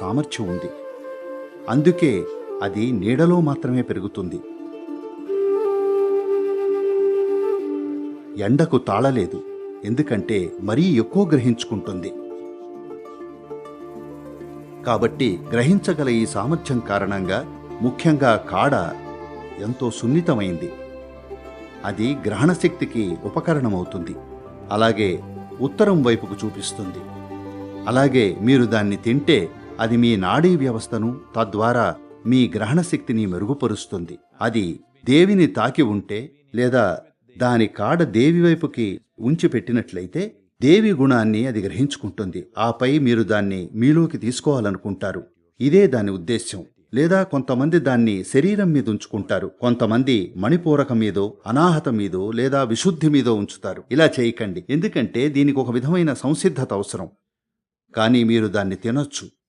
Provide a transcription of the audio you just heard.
సామర్థ్యం ఉంది. అందుకే అది నీడలో మాత్రమే పెరుగుతుంది. ఎండకు తాళలేదు. ఎందుకంటే మరీ ఎక్కువ గ్రహించుకుంటుంది. కాబట్టి గ్రహించగల ఈ సామర్థ్యం కారణంగా ముఖ్యంగా కాడ ఎంతో సున్నితమైంది. అది గ్రహణశక్తికి ఉపకరణమవుతుంది. అలాగే ఉత్తరం వైపుకు చూపిస్తుంది. అలాగే మీరు దాన్ని తింటే అది మీ నాడీ వ్యవస్థను తద్వారా మీ గ్రహణ శక్తిని మెరుగుపరుస్తుంది. అది దేవిని తాకి ఉంటే లేదా దాని కాడ దేవి వైపుకి ఉంచి పెట్టినట్లయితే దేవి గుణాన్ని అది గ్రహించుకుంటుంది. ఆపై మీరు దాన్ని మీలోకి తీసుకోవాలనుకుంటారు. ఇదే దాని ఉద్దేశ్యం. లేదా కొంతమంది దాన్ని శరీరం మీద ఉంచుకుంటారు. కొంతమంది మణిపూరక మీదో అనాహత మీదో లేదా విశుద్ధి మీదో ఉంచుతారు. ఇలా చేయకండి. ఎందుకంటే దీనికి ఒక విధమైన సంసిద్ధత అవసరం. కానీ మీరు దాన్ని తినొచ్చు.